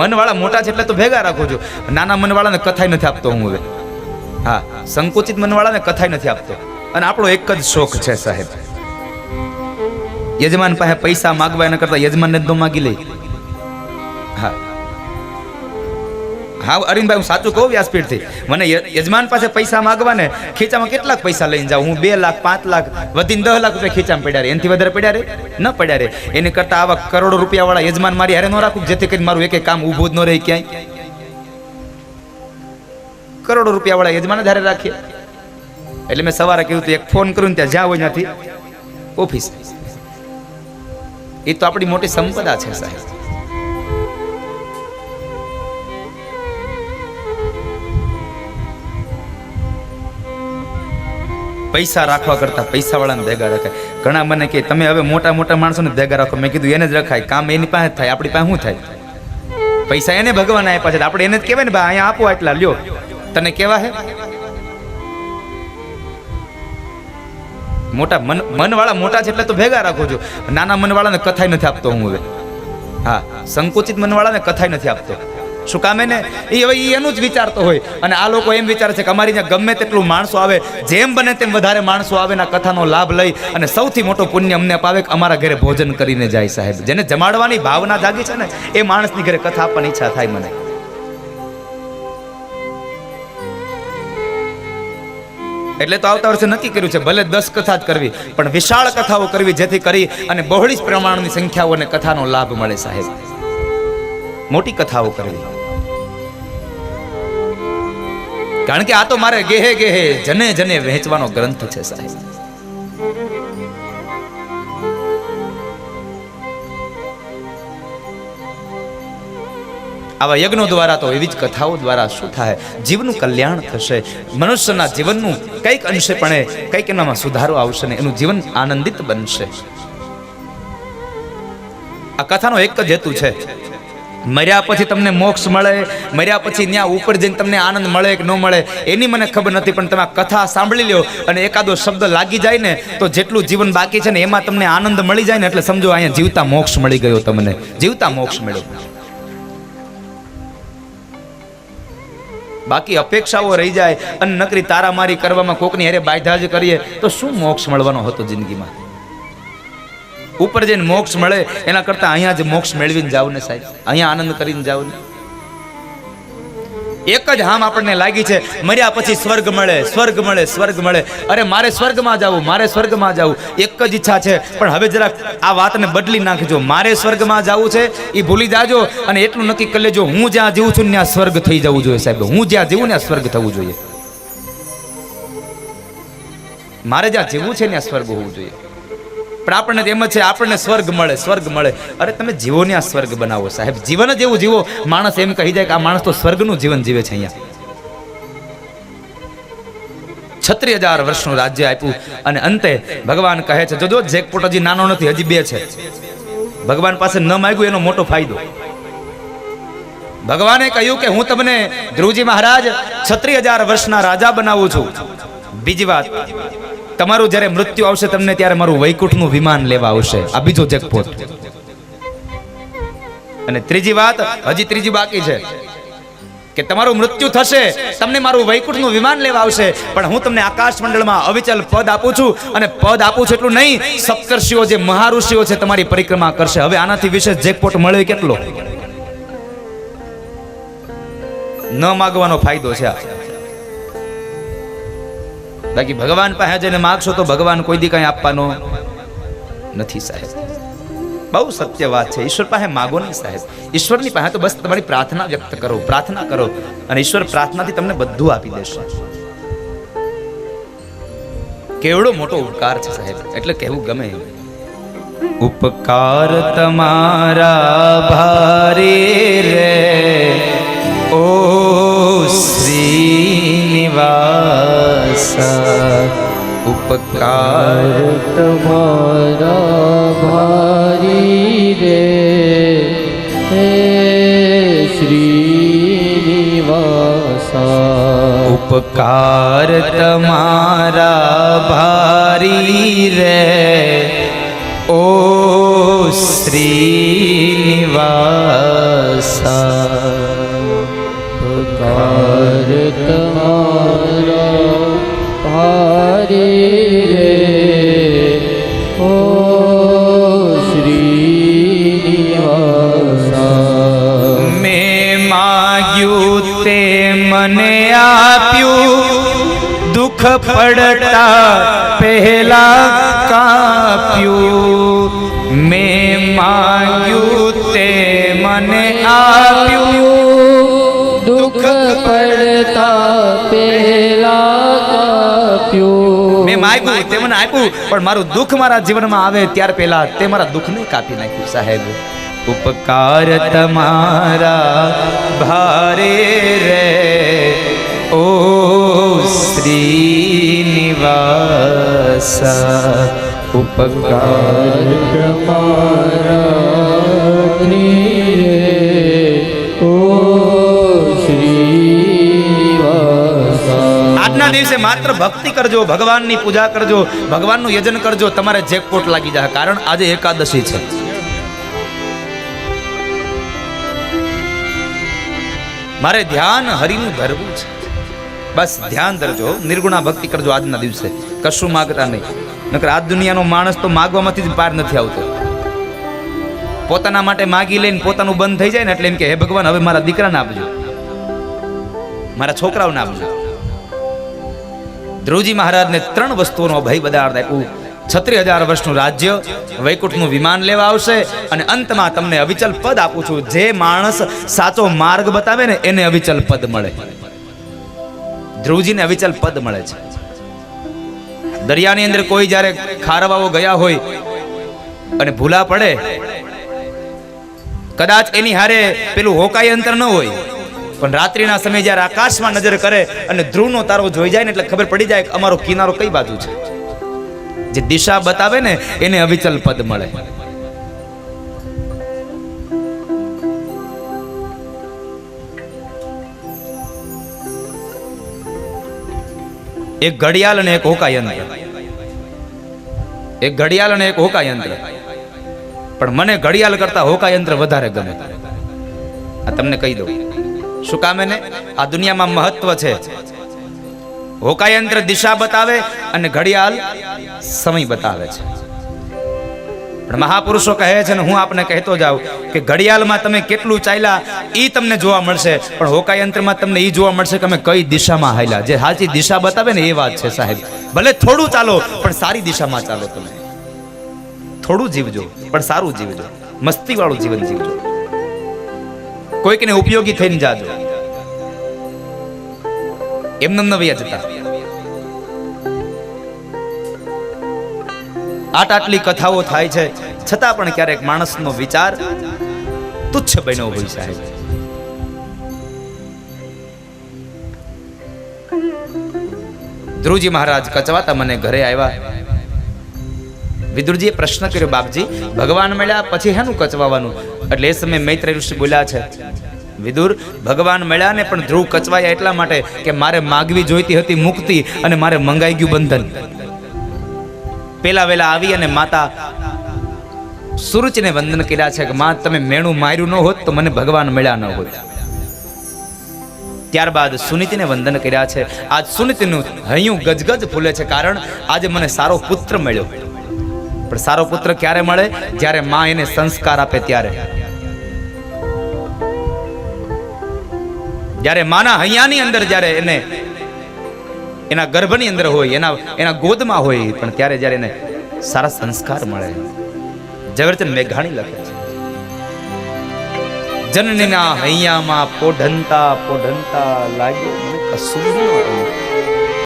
મનવાળા મોટા છે એટલે તો ભેગા રાખું છું. નાના મનવાળાને કથાય નથી આપતો હું હવે. હા, સંકુચિત મનવાળાને કથાય નથી આપતો. અને આપણો એક જ શોખ છે સાહેબ. યજમાન પાસે પૈસા માગવા એના કરતા યજમાનને જ તો માગી લઈ હા. હા અરવિંદભાઈ હું સાચું કહું વ્યાસપીઠથી? મને યજમાન પાસે પૈસા માગવા ને ખીચામાં કેટલાક પૈસા લઈને જાઉં. હું બે લાખ, પાંચ લાખ, વધીને દસ લાખ રૂપિયા ખીચામાં પડ્યા રે. એનાથી વધારે પડ્યા રે? ન પડ્યા રે. એની કરતાં આવા કરોડો રૂપિયાવાળા યજમાન મારી હારે ન રાખું જેથી કરીને મારું એક કામ ઊભું જ ન રહે ક્યાંય? કરોડો રૂપિયાવાળા યજમાન જ હારે રાખીએ એટલે મેં સવારે કહ્યું હતું એક ફોન કરું ત્યાં જ્યાં હોય ત્યાંથી ઓફિસ. એ તો આપણી મોટી સંપદા છે, સાહેબ. પૈસા રાખવા કરતાં પૈસાવાળાને ભેગા રખાય. ઘણા મને કે તમે હવે મોટા મોટા માણસોને ભેગા રાખો. મેં કીધું, એને જ રખાય. કામ એની પાસે થાય, આપણી પાસે શું થાય? પૈસા એને ભગવાન આપ્યા છે આપણે એને જ કહેવાય ને, ભાઈ, અહીંયા આપો એટલા લ્યો. તને કેવા હે? મોટા મન, મનવાળા મોટા છે એટલે તો ભેગા રાખું છું. નાના મનવાળાને કથાય નથી આપતો હું હવે. હા, સંકુચિત મનવાળાને કથાય નથી આપતો. શું કામે ને એ હવે એનું જ વિચારતો હોય. અને આ લોકો એમ વિચારે છે કે અમારી ત્યાં ગમે તેટલું માણસો આવે, જેમ બને તેમ વધારે માણસો આવે ના કથાનો લાભ લઈ અને સૌથી મોટો પુણ્ય અમને અપાવે કે અમારા ઘરે ભોજન કરીને જાય સાહેબ. જેને જમાડવાની ભાવના જાગી છે ને, એ માણસની ઘરે કથા આપવાની ઈચ્છા થાય મને. એટલે તો આવતા વર્ષે નક્કી કર્યું છે, ભલે દસ કથા જ કરવી, પણ વિશાળ કથાઓ કરવી જેથી કરી અને બહોળી પ્રમાણની સંખ્યાઓને કથાનો લાભ મળે સાહેબ. મોટી કથાઓ કરવી કારણ કે આ તો મારે ગેહે ગેહે જને જને વહેંચવાનો ગ્રંથ છે સાહેબ. આવા યજ્ઞો દ્વારા તો એવી જ કથાઓ દ્વારા શું થાય? જીવનું કલ્યાણ થશે. મનુષ્યના જીવનનું કંઈક અંશે પણ કંઈક એનામાં સુધારો આવશે ને એનું જીવન આનંદિત બનશે. આ કથાનો એક જ હેતુ છે. મર્યા પછી તમને મોક્ષ મળે, મર્યા પછી ત્યાં ઉપર જઈને તમને આનંદ મળે કે ન મળે, એની મને ખબર નથી, પણ તમે કથા સાંભળી લ્યો અને એકાદો શબ્દ લાગી જાય ને, તો જેટલું જીવન બાકી છે ને, એમાં તમને આનંદ મળી જાય ને, એટલે સમજો અહીંયા જીવતા મોક્ષ મળી ગયો તમને. જીવતા મોક્ષ મળ્યો. બાકી અપેક્ષાઓ રહી જાય, અને નકરી તારામારી કરવામાં કોકની હારે બાયધા જ કરીએ, તો શું મોક્ષ મળવાનો હતો જિંદગીમાં? ઉપર જઈને મોક્ષ મળે, એના કરતાં અહીંયા જ મોક્ષ મેળવીને જાવ ને સાહેબ. અહીંયા આનંદ કરીને જાવ ને. એક જ હામ આપણને લાગી છે, મર્યા પછી સ્વર્ગ મળે સ્વર્ગ મળે સ્વર્ગ મળે. અરે મારે સ્વર્ગમાં જવું, મારે સ્વર્ગમાં જવું, એક જ ઈચ્છા છે. પણ હવે જરાક આ વાતને બદલી નાખજો. મારે સ્વર્ગમાં જવું છે એ ભૂલી જાજો અને એટલું નક્કી કરી લેજો, હું જ્યાં જીવું છું ત્યાં સ્વર્ગ થઈ જવું જોઈએ સાહેબ. હું જ્યાં જીવું ત્યાં સ્વર્ગ થવું જોઈએ. મારે જ્યાં જીવવું છે ત્યાં સ્વર્ગ હોવું જોઈએ. પણ આપણને એમ છે, આપણને સ્વર્ગ મળે સ્વર્ગ મળે. અરે, તમે જીવોને આ સ્વર્ગ બનાવો, સાહેબ. જીવન જ એવું જીવો. માણસ એમ કહી જાય કે આ માણસ તો સ્વર્ગનું જીવન જીવે છે અહીંયા. છત્રી હજાર વર્ષનું રાજ્ય આપ્યું અને અંતે ભગવાન કહે છે જોજો જેકપોટ હજી નાનો નથી, હજી બે છે. ભગવાન પાસે ન માગ્યું, એનો મોટો ફાયદો. ભગવાને કહ્યું કે, હું તમને ધ્રુવજી મહારાજ છત્રી હજાર વર્ષના રાજા બનાવું છું. બીજી વાત તમારું જ્યારે મૃત્યુ આવશે તમને ત્યારે મારું વૈકુંઠનું વિમાન લેવા આવશે. આ બીજો જેકપોટ અને ત્રીજી વાત, હજી ત્રીજી બાકી છે. કે તમારું મૃત્યુ થશે, તમને મારું વૈકુંઠનું વિમાન લેવા આવશે. પણ હું તમને આકાશ મંડળમાં અવિચલ પદ આપું છું અને પદ આપું છું એટલું નહીં, સપ્તર્ષિઓ જે મહાઋષિઓ છે તમારી પરિક્રમા કરશે. હવે આનાથી વિશેષ જેકપોટ મળે કેટલો? ન માગવાનો ફાયદો છે આ. બાકી ભગવાન પાસે જઈને માગશો તો ભગવાન કોઈ દી કઈ આપવાનો નથી સાહેબ. બહુ સત્ય વાત છે. ઈશ્વર પાસે માગો નહીં સાહેબ. ઈશ્વરની પાસે તો બસ તમારી પ્રાર્થના વ્યક્ત કરો, પ્રાર્થના કરો અને ઈશ્વર પ્રાર્થનાથી તમને બધું આપી દેશે. કેવડો મોટો ઉપકાર છે સાહેબ. એટલે કહેવું ગમે ઉપકાર તમારા ભારે રે. ઓ શ્રીનિવાસ. ઉપકાર. તમારા ભારી રે. હે શ્રીનિવાસા. ઉપકાર તમારા ભારી રે. ઓ શ્રીનિવાસ. માગ્યું તે મને આપ્યું. દુઃખ પડતા પહેલા કાપ્યું. મેં માગ્યું તે મને આપ્યું. દુઃખ પડતા પહેલા કાપ્યું. મેં માગ્યું તે મને આપ્યું. પણ મારું દુઃખ મારા જીવનમાં આવે ત્યાર પહેલા તે મારા દુઃખને કાપી નાખ્યું સાહેબ. ઉપકાર તમારા ભારે રે. ઓ શ્રીનિવાસ, ઉપકાર તમારા રે. આજના દિવસે માત્ર ભક્તિ કરજો, ભગવાનની પૂજા કરજો, ભગવાનનું યજન કરજો, તમારે જેકપોટ લાગી જાય. કારણ આજે એકાદશી છે. મારે ધ્યાન હરિનું ધરવું છે. બસ ધ્યાન ધરજો, નિર્ગુણા ભક્તિ કરજો આજના દિવસે. કશું માગતા નહીં. નકર આ દુનિયાનો માણસ તો માગવામાંથી જ પાર નથી આવતો. પોતાના માટે માગી લઈને પોતાનું બંધ થઈ જાય ને એટલે એમ કે, હે ભગવાન, હવે મારા દીકરાને આપજો. મારા છોકરાઓને આપજો. ધ્રુવજી મહારાજને ત્રણ વસ્તુઓનો ભય બધા આપ્યું. છત્રી હજાર વર્ષનું રાજ્ય વૈકુંઠનું વિમાન લેવા આવશે અને અંતમાં તમને અવિચલ પદ આપું છું. જે માણસ સાચો માર્ગ બતાવે ને એને અવિચલ પદ મળે. ધ્રુવજીને અવિચલ પદ મળે છે. દરિયાની અંદર કોઈ જ્યારે ખારવાઓ ગયા હોય અને ભૂલા પડે, કદાચ એની હારે પેલું હોકાઈ અંતર ન હોય, પણ રાત્રિના સમયે જ્યારે આકાશમાં નજર કરે અને ધ્રુવનો તારો જોઈ જાય ને એટલે ખબર પડી જાય કે અમારો કિનારો કઈ બાજુ છે. જે દિશા બતાવે ને, એને અવિચલ પદ મળે. એક ઘડિયાળ અને એક હોકાયંત્ર. એક ઘડિયાળ અને એક હોકાયંત્ર. પણ મને ઘડિયાળ કરતા હોકાયંત્ર વધારે ગમે. આ તમને કહી દઉં. શું કામે ને આ દુનિયામાં મહત્વ છે. હોકાયંત્ર દિશા બતાવે અને ઘડિયાળ સમય બતાવે છે. પણ મહાપુરુષો કહે છે ને, હું આપને કહેતો જાઉં કે ઘડિયાળમાં તમે કેટલું ચાલ્યા એ તમને જોવા મળશે. પણ હોકાયંત્રમાં તમને એ જોવા મળશે કે અમે કઈ દિશામાં હાલ્યા. જે સાચી દિશા બતાવે ને એ વાત છે સાહેબ. ભલે થોડું ચાલો, પણ સારી દિશામાં ચાલો તમે. થોડું જીવજો, પણ સારું જીવજો. મસ્તી વાળું જીવન જીવજો. કોઈકને ઉપયોગી થઈને જાજો. એમને ન વયા જતા. આટ આટલી કથાઓ થાય છે. છતાં પણ ક્યારેક માણસનો વિચાર તુચ્છ બન્યો હોય સાહેબ ધ્રુવજી મહારાજ કચવાતા મને ઘરે આવ્યા. વિદુરજીએ પ્રશ્ન કર્યો, બાપજી, ભગવાન મળ્યા પછી હેનું કચવાવાનું? એટલે એ સમયે મૈત્ર ઋષિ બોલ્યા છે, વિદુર, ભગવાન મળ્યા ને પણ ધ્રુવ કચવાયા એટલા માટે કે મારે માગવી જોઈતી હતી મુક્તિ અને મારે મંગાઈ ગયું બંધન. પેલા વેલા આવી અને માતા સુરુચિને વંદન કર્યા છે કે, માં, તમે મેણું માર્યું ન હોત તો મને ભગવાન મળ્યા ન હોત. ત્યારબાદ સુનિતિને વંદન કર્યા છે. આજ સુનિતિનું હૈયું ગજગજ ફૂલે છે કારણ આજે મને સારો પુત્ર મળ્યો. પણ સારો પુત્ર ક્યારે મળે? જ્યારે માં એને સંસ્કાર આપે ત્યારે. જ્યારે માના હૈયાની અંદર જ્યારે એને એના ગર્ભની અંદર હોય, એના એના ગોદમાં હોય, પણ ત્યારે જ્યારે એને સારા સંસ્કાર મળે. ઝવેરચંદ મેઘાણી લખે છે, જનનીના હૈયામાં પોઢંતા પોઢંતા લાગ્યો મને કશું